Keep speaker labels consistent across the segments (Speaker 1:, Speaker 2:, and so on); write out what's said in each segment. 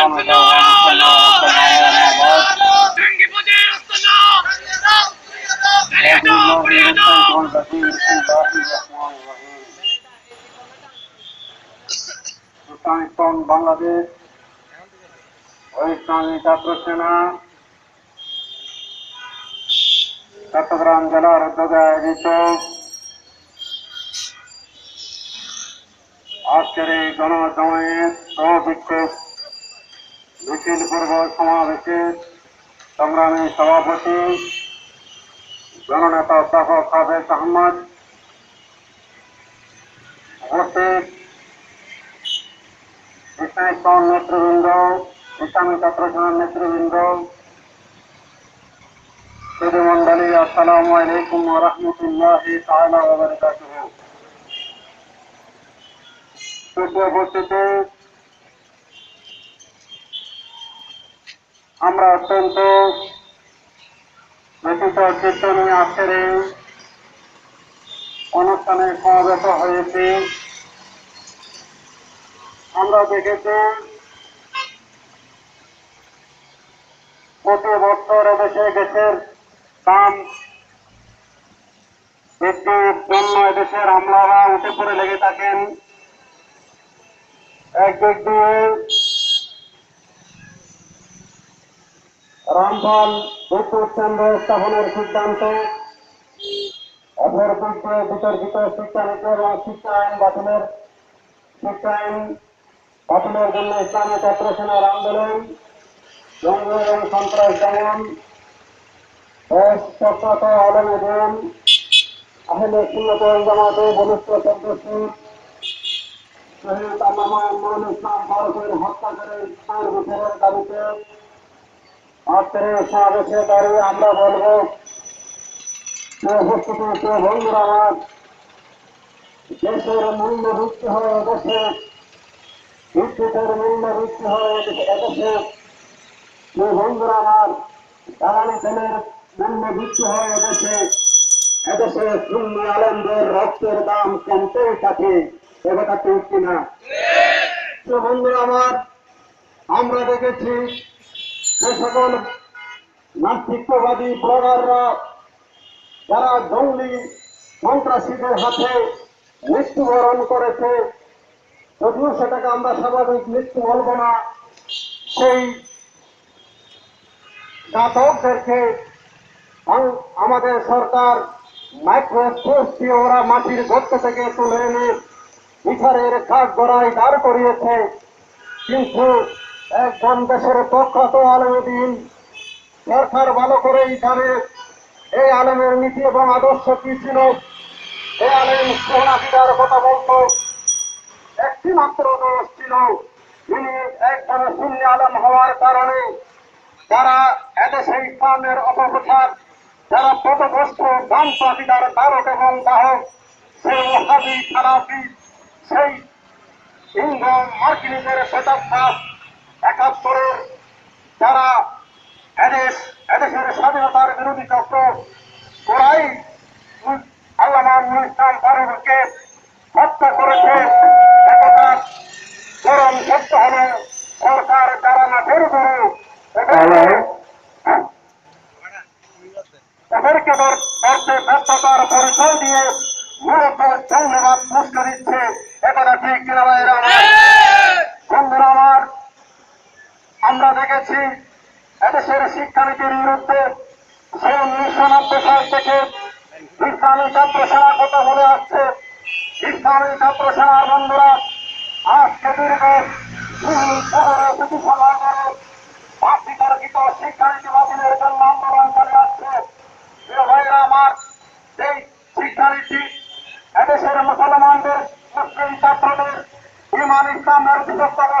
Speaker 1: আলোচনা হলো জঙ্গি পদের আলোচনা ফিরিয়ে দাও ফিরিয়ে দাও
Speaker 2: ইসলামিক বাংলাদেশ ও ইসলামী ছাত্র সেনা চট্টগ্রাম জেলার উদ্যোগে আয়োজিত আজকের এই গণজমায়েত ও বিক্ষোভ মিছিল পূর্ব সমাবেশের সংগ্রামী সভাপতি জননেতা অধ্যাপক হাফেজ আহমদ উপস্থিত ইসলামিক ফ্রন্ট নেতৃবৃন্দ ইসলামী ছাত্র সেনার নেতৃবৃন্দ সুধীমণ্ডলী আসসালামু আলাইকুম রহমতুল্লাহ তাআলা ওয়া বারাকাতুহু সুপ্রিয় উপস্থিতি আমরা অত্যন্ত ব্যতীত আজকের এই অনুষ্ঠানে সমাবেত হয়েছি। আমরা দেখেছি প্রতি বছর এদেশে গ্যাসের দাম বৃদ্ধির জন্য এদেশের আমলারা উঠে পড়ে লেগে থাকেন। একদিক দিয়ে রামপাল বিদ্যুৎ কেন্দ্র স্থাপনের সিদ্ধান্ত। অপর দিক দিয়ে বিতর্কিত শিক্ষানীতি এবং শিক্ষা আইন বাতিলের শিক্ষা আইন বাতিলের জন্য ইসলামী ছাত্র সেনার আন্দোলন জঙ্গল এবং সন্ত্রাস দমন চক্রত আলমে দিন আহলে সুন্নত জামাতে বলিষ্ঠ সদস্য শহীদ আল্লামা ইসলাম হত্যা করে দাবিতে আজকের এই সমাবেশে দাঁড়িয়ে আমরা বলব যে বন্ধুরা আমার দেশের মূল্য বৃদ্ধি হয় এদেশে বিদ্যুতের মূল্য বৃদ্ধি হয় এদেশে বন্ধুরা আমার জ্বালানি তেলের মূল্য বৃদ্ধি হয় এদেশে এদেশে শূন্য আলমদের রক্তের দাম কমতেই থাকে এ কথা ঠিক কিনা? বন্ধুরা আমার আমরা দেখেছি যে সকল নাস্তিকবাদী ব্লগাররা, যারা জঙ্গলি সন্ত্রাসীদের হাতে মৃত্যুবরণ করেছে, যদিও সেটাকে আমরা স্বাভাবিক মৃত্যু বলব না, সেই ঘাতকদেরকে আম- আমাদের সরকার মাইক্রোস্কোপ দিয়ে ওরা মাটির গর্ত থেকে তুলে এনে বিচারের কাঠ গড়ায় দাঁড় করিয়েছে, কিন্তু একজন দেশের প্রখ্যাত আলমদিন সরকার ভালো করেই জানে এই আলমের নীতি এবং আদর্শ কি ছিল। এই আলেম সোহনাফিদার কথা বলতো, একটি মাত্র দোষ ছিল তিনি একজন শূন্য আলম হওয়ার কারণে যারা এদেশে ইসলামের অপপ্রচার, যারা পদগ্রস্ত বামপাতিদার দ্বারক এবং দাহক, সেই ওহাবি সেই ইন্দ্র মার্কিনীদের শ্বেতাভ্যাস একাত্তরের যারা এদেশ, এদেশের স্বাধীনতার বিরোধী চক্র ওরাই আল্লামা নুর ইসলাম ফারুককে হত্যা করেছে, একথা চরম সত্য হল। এদেশের শিক্ষানীতির বিরুদ্ধে সে উনিশশো নব্বই সাল থেকে ইসলামী ছাত্র সেনা কথা বলে আসছে ইসলামী ছাত্র সেনার বন্ধুরা, আজকে দীর্ঘ দুটি সময় ধরে বিতর্কিত শিক্ষানীতি বাতিলের জন্য আন্দোলন করে আসছে। আমার, এই শিক্ষানীতি এদেশের মুসলমানদের, মুসলিম ছাত্রদের ইমান বিভক্ত অবস্থান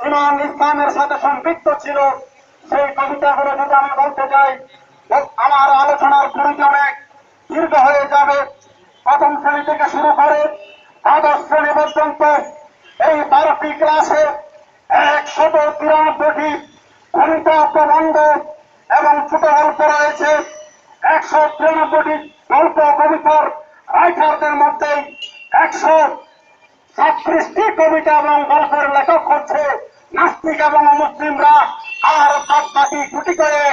Speaker 2: ইমাম ইসলামের সাথে সম্পৃক্ত ছিল, সেই কবিতাগুলো যদি আমি বলতে চাই আমার আলোচনার পরিধি অনেক দীর্ঘ হয়ে যাবে। প্রথম শ্রেণি থেকে শুরু করে দ্বাদশ শ্রেণি পর্যন্ত এই বারোটি ক্লাসে একশত তিরানব্বইটি কবিতা প্রবন্ধ এবং ছোট গল্প রয়েছে। একশো তিরানব্বইটি গল্প কবিতার রাইটারদের মধ্যে একশো সাতত্রিশটি কবিতা এবং গল্পের লেখক হচ্ছে নাস্তিক এবং মুসলিমরা আর বাদ বাকি ছুটি করে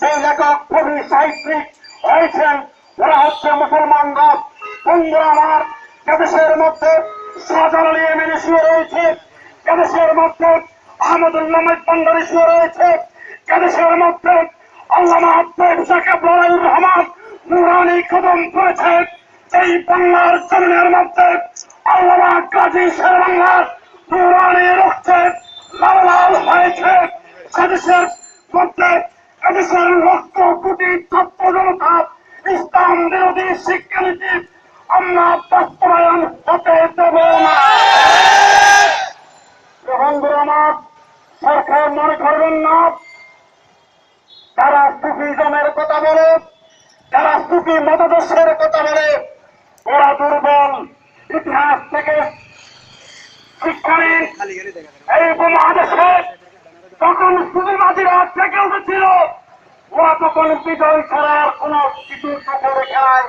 Speaker 2: সেই লেখক, কবি, সাহিত্যিক রয়েছেন ওরা হচ্ছে মুসলমানরা। বন্ধুরা আমার, এদেশের মধ্যে শাহজালাল ইয়েমেন রয়েছে, এদেশের মধ্যে আহমদুল্লাহ বন্দর ইস্যু রয়েছে, এদেশের মধ্যে আল্লামা আব্দুল বলাইর রহমান নুরানি কদম করেছে এই বাংলার জমিনের মধ্যে আল্লামা কাজী শের বাংলার নুরানি রক্তে লাল হয়েছে। সেদেশের মধ্যে এদেশের লক্ষ কোটি ছাত্র জনতা ইসলাম বিরোধী শিক্ষানীতি আমরা বাস্তবায়ন হতে দেব না। বন্ধুরা আমার, সরকার মনে করবেন না। যারা সুফিজমের কথা বলে, যারা সুফি মতাদর্শের কথা বলে, ওরা দুর্বল। ইতিহাস থেকে শিক্ষা নিন এই উপমহাদেশে তখন সুফিবাদীরা থেকে উঠেছিল ওরা তখন বিজয় ছাড়ার কোন কিছু চোখে রেখে নাই।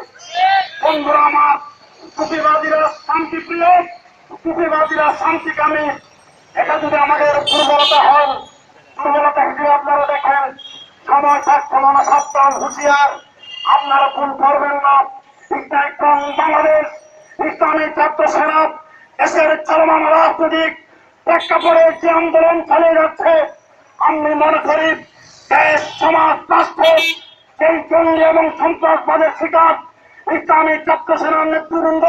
Speaker 2: বন্ধুরা আমার সুফিবাদীরা শান্তিপ্রিয় সুফিবাদীরা শান্তিকামী এটা যদি আমাদের দুর্বলতা হয় দুর্বলতা হিসেবে আপনারা দেখেন সময় থাকছে না সাবধান হুঁশিয়ার। আপনারা ভুল করবেন না। ইসলাম বাংলাদেশ ইসলামী ছাত্র সেনা দেশের চলমান রাজনৈতিক প্রেক্ষাপটে যে আন্দোলন চালিয়ে যাচ্ছে, আমি মনে করি দেশ, সমাজ, রাষ্ট্র সেই জঙ্গি এবং সন্ত্রাসবাদের শিকার ইসলামী ছাত্র সেনার নেতৃবৃন্দ,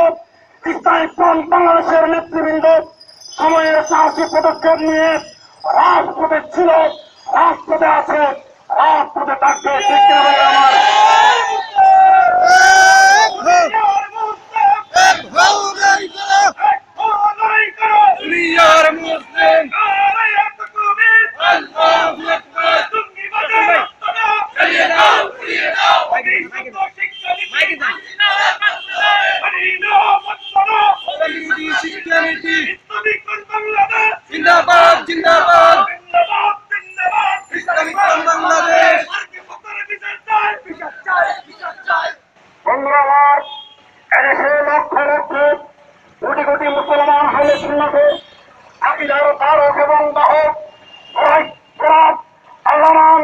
Speaker 2: ইসলামী ফ্রন্ট বাংলাদেশের নেতৃবৃন্দ সময়ের সাহসী পদক্ষেপ নিয়ে রাজপথে ছিল, রাজপথে আছে, রাজপথে থাকবে আমার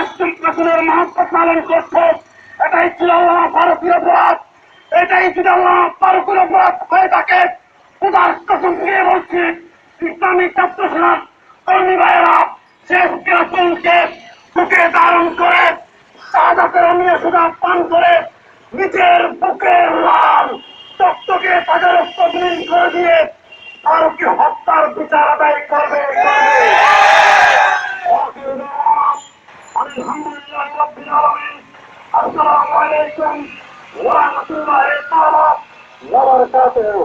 Speaker 2: একটি রাসুলের মহত্ব পালন করছে এটাই ছিল আল্লাহ ফারুকের অপরাধ এটাই যদি আল্লাহ ফারুকের অপরাধ হয়ে থাকে উদার কসম দিয়ে বলছি, ইসলামী ছাত্র সেনার কর্মী ভাইয়েরা শেষ রাসুলকে বুকে ধারণ করে সাদাতের অন্য সুদা পান করে, নিজের বুকের লাল তত্ত্বকে তাদের রক্ত বিলীন করে দিয়ে ফারুককে হত্যার বিচার আদায় করবে। আলহামদুলিল্লাহ রাব্বিল আলামিন আসসালামু আলাইকুম ওয়া রাহমাতুল্লাহি ওয়া বারাকাতুহু